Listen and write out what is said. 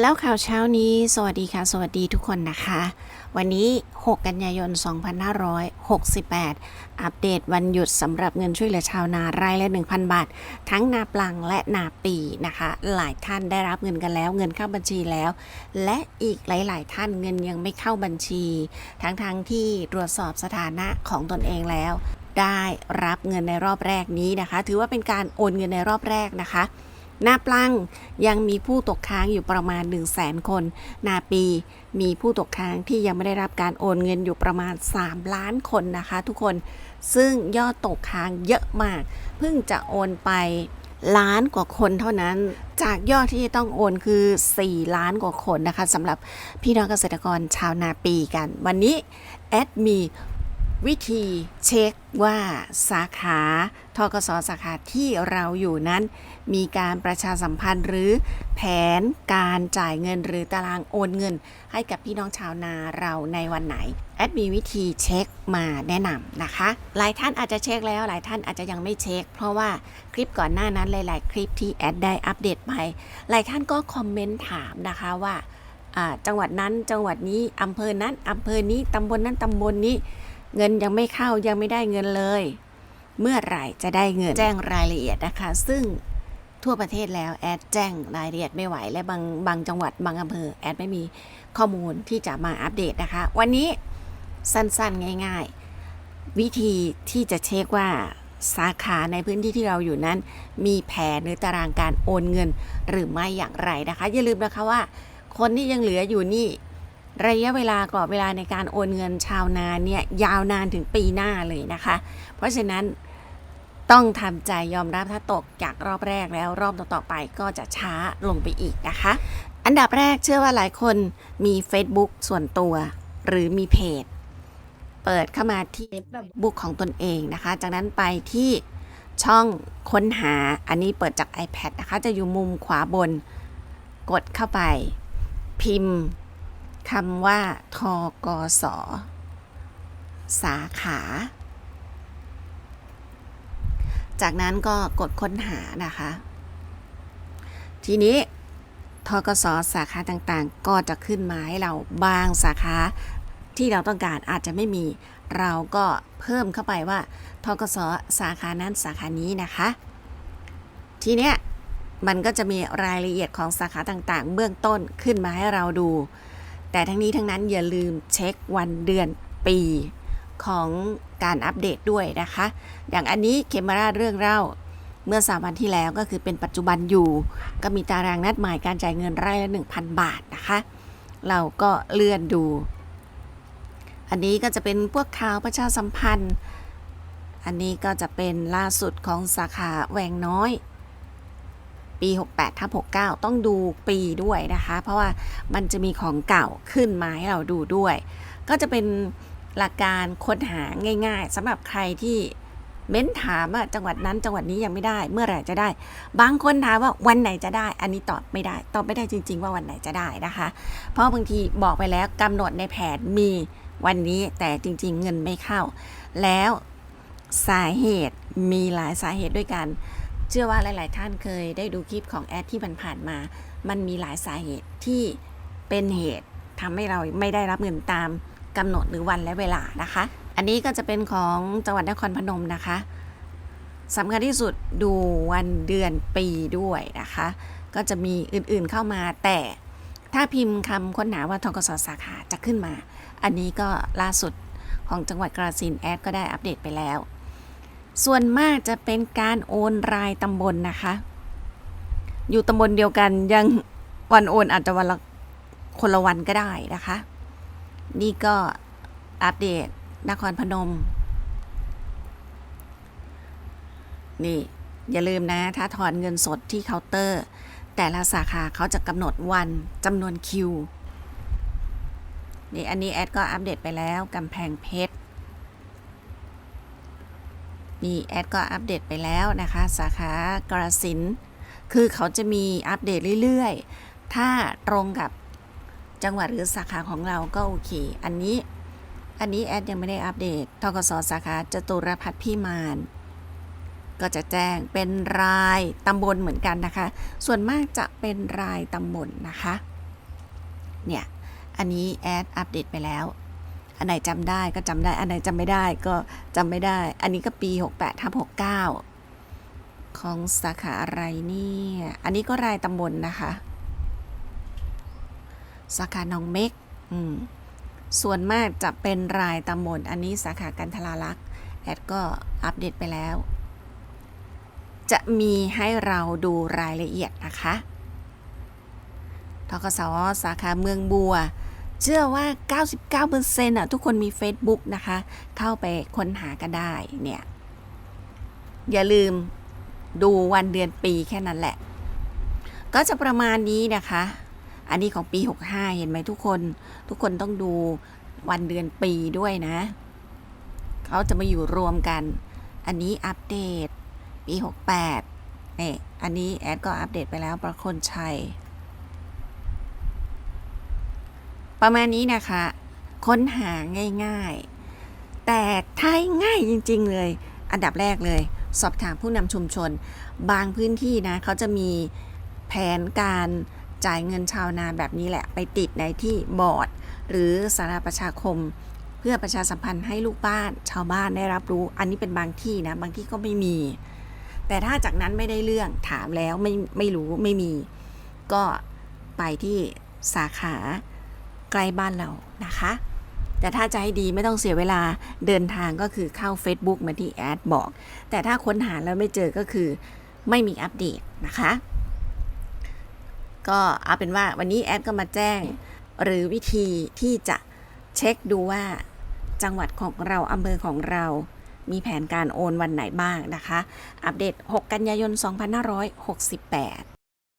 แล้วข่าวเช้านี้สวัสดีค่ะ สวัสดีทุกคนนะคะ วันนี้ 6 กันยายน 2568 อัปเดตวันหยุดสำหรับเงินช่วยเหลือชาวนารายละ 1,000 บาท ทั้งนาปลังและนาปีนะคะ หลายท่านได้รับเงินกันแล้ว เงินเข้าบัญชีแล้ว และอีกหลาย ๆ ท่านเงินยังไม่เข้าบัญชี ทั้งๆทที่ตรวจสอบสถานะของตนเองแล้ว ได้รับเงินในรอบแรกนี้นะคะ ถือว่าเป็นการโอนเงินในรอบแรกนะคะ หน้าปลังยังมีผู้ตกค้างอยู่ประมาณ 1 0 0 0 0แสนคน นาปีมีผู้ตกค้างที่ยังไม่ได้รับการโอนเงินอยู่ประมาณ 3 ล้านคนนะคะ ทุกคนซึ่งยอดตกค้างเยอะมาก เพิ่งจะโอนไปล้านกว่าคนเท่านั้น จากยอดที่ต้องโอนคือ 4 ล้านกว่าคนนะคะสำหรับพี่น้องเกษตรกรชาวนาปีกัน วันนี้แอดมี วิธีเช็คว่าสาขาทกสสาขาที่เราอยู่นั้น มีการประชาสัมพันธ์หรือแผนการจ่ายเงินหรือตารางโอนเงิน ให้กับพี่น้องชาวนาเราในวันไหน แอดมีวิธีเช็คมาแนะนำนะคะ หลายท่านอาจจะเช็คแล้วหลายท่านอาจจะยังไม่เช็ค เพราะว่าคลิปก่อนหน้านั้นหลาย ๆ คลิปที่แอดได้อัปเดตไปหลายท่านก็คอมเมนต์ถามนะคะว่าจังหวัดนั้นจังหวัดนี้อำเภอนั้นอำเภอนี้ตำบลนั้นตำบลนี้ เงินยังไม่เข้ายังไม่ได้เงินเลย เมื่อไหร่จะได้เงินแจ้งรายละเอียดนะคะ ซึ่งทั่วประเทศแล้วแอดแจ้งรายละเอียดไม่ไหว และบางบางจังหวัดบางอำเภอแอดไม่มีข้อมูลที่จะมาอัปเดตนะคะ วันนี้สั้นๆง่าย ๆ วิธีที่จะเช็คว่าสาขาในพื้นที่ที่เราอยู่นั้น มีแผนหรือตารางการโอนเงินหรือไม่อย่างไรนะคะ อย่าลืมนะคะว่า คนที่ยังเหลืออยู่นี่ ระยะเวลากรอบเวลาในการโอนเงินชาวนาเนี่ยยาวนานถึงปีหน้าเลยนะคะ เพราะฉะนั้นต้องทำใจยอมรับถ้าตกจากรอบแรกแล้วรอบต่อๆไปก็จะช้าลงไปอีกนะคะ อันดับแรกเชื่อว่าหลายคนมี Facebook ส่วนตัว หรือมีเพจ เปิดเข้ามาที่บุ๊กของตนเองนะคะ จากนั้นไปที่ช่องค้นหาอันนี้เปิดจาก iPad นะคะ จะอยู่มุมขวาบน กดเข้าไป พิมพ์ คำว่า ทกส สาขา จากนั้นก็กดค้นหานะคะ ทีนี้ทกส สาขาต่างๆ ก็จะขึ้นมาให้เราบางสาขาที่เราต้องการอาจจะไม่มี เราก็เพิ่มเข้าไปว่าทกส สาขานั้นสาขานี้นะคะ ทีเนี้ยมันก็จะมีรายละเอียดของสาขาต่างๆ เบื้องต้นขึ้นมาให้เราดู แต่ทั้งนี้ทั้งนั้นอย่าลืมเช็ควันเดือนปีของการอัปเดตด้วยนะคะ อย่างอันนี้เคมราเรื่องเล่าเมื่อ 3 วันที่แล้วก็คือเป็นปัจจุบันอยู่ ก็มีตารางนัดหมายการจ่ายเงินไร่ละ 1,000 บาทนะคะ เราก็เลื่อนดู อันนี้ก็จะเป็นพวกข่าวประชาสัมพันธ์ อันนี้ก็จะเป็นล่าสุดของสาขาแหวงน้อย ปี 68ทับ69 ต้องดูปีด้วยนะคะ เพราะว่ามันจะมีของเก่าขึ้นมาให้เราดูด้วย ก็จะเป็นหลักการค้นหาง่ายๆสำหรับใครที่เม้นถามว่าจังหวัดนั้นจังหวัดนี้ยังไม่ได้ เมื่อไหร่จะได้ บางคนถามว่าวันไหนจะได้ อันนี้ตอบไม่ได้ตอบไม่ได้จริง ๆ ว่าวันไหนจะได้นะคะ เพราะบางทีบอกไปแล้วกำหนดในแผนมีวันนี้แต่จริง ๆ เงินไม่เข้า แล้วสาเหตุมีหลายสาเหตุด้วยกัน เชื่อว่าหลาย ๆ ท่านเคยได้ดูคลิปของแอดที่ผ่านๆมา มันมีหลายสาเหตุที่เป็นเหตุทำให้เราไม่ได้รับเงินตามกำหนดหรือวันและเวลานะคะ อันนี้ก็จะเป็นของจังหวัดนครพนมนะคะสำคัญที่สุดดูวันเดือนปีด้วยนะคะ ก็จะมีอื่นๆเข้ามาแต่ถ้าพิมพ์คำค้นหาว่าทกสสาขาจะขึ้นมา อันนี้ก็ล่าสุดของจังหวัดกราสินแอดก็ได้อัปเดตไปแล้ว ส่วนมากจะเป็นการโอนรายตำบลนะคะ อยู่ตำบลเดียวกันยังวันโอนอาจจะวันละคนละวันก็ได้นะคะ นี่ก็อัปเดตนครพนม นี่อย่าลืมนะ ถ้าถอนเงินสดที่เคาน์เตอร์ แต่ละสาขาเขาจะกำหนดวันจำนวนคิว นี่อันนี้แอดก็อัปเดตไปแล้วกำแพงเพชร นี่แอดก็อัปเดตไปแล้วนะคะ สาขากรสินคือเขาจะมีอัปเดตเรื่อยๆ ถ้าตรงกับจังหวัดหรือสาขาของเราก็โอเค อันนี้ อันนี้แอดยังไม่ได้อัปเดตทกสสาขาจตุรพัฒน์พิมาน ก็จะแจ้งเป็นรายตำบลเหมือนกันนะคะ ส่วนมากจะเป็นรายตำบลนะคะ เนี่ย อันนี้แอดอัปเดตไปแล้ว อันไหนจำได้ก็จำได้ อันไหนจำไม่ได้ก็จำไม่ได้ อันนี้ก็ปี 68ทับ69 ของสาขาอะไรเนี่ย อันนี้ก็รายตำบลนะคะ สาขาหนองเม็กอืมส่วนมากจะเป็นรายตำบล อันนี้สาขากันทราลักษ์แอดก็อัปเดตไปแล้ว จะมีให้เราดูรายละเอียดนะคะทกสสาขาเมืองบัว เชื่อว่า 99%อะทุกคนมี Facebook นะคะ เข้าไปค้นหากันได้เนี่ย อย่าลืมดูวันเดือนปีแค่นั้นแหละ ก็จะประมาณนี้นะคะ อันนี้ของปี 65 เห็นไหมทุกคน ทุกคนต้องดูวันเดือนปีด้วยนะ เขาจะมาอยู่รวมกัน อันนี้อัปเดตปี 68เนี่ยอันนี้แอดก็อัปเดตไปแล้วประคนชัย ประมาณนี้นะคะ ค้นหาง่ายๆ แต่ถ้าง่ายจริง ๆ เลย อันดับแรกเลย สอบถามผู้นำชุมชน บางพื้นที่นะเขาจะมีแผนการจ่ายเงินชาวนาแบบนี้แหละ ไปติดในที่บอร์ด หรือสาราประชาคม เพื่อประชาสัมพันธ์ให้ลูกบ้าน ชาวบ้านได้รับรู้ อันนี้เป็นบางที่นะ บางที่ก็ไม่มี แต่ถ้าจากนั้นไม่ได้เรื่องถามแล้วไม่ไม่รู้ไม่มี ก็ไปที่สาขา ใกล้บ้านเรานะคะ แต่ถ้าจะให้ดีไม่ต้องเสียเวลาเดินทางก็คือเข้า Facebook เหมือนที่แอดบอก แต่ถ้าค้นหาแล้วไม่เจอก็คือไม่มีอัปเดตนะคะ ก็เอาเป็นว่าวันนี้แอดก็มาแจ้ง หรือวิธีที่จะเช็คดูว่าจังหวัดของเราอำเภอของเรามีแผนการโอนวันไหนบ้างนะคะ อัปเดต 6 กันยายน 2568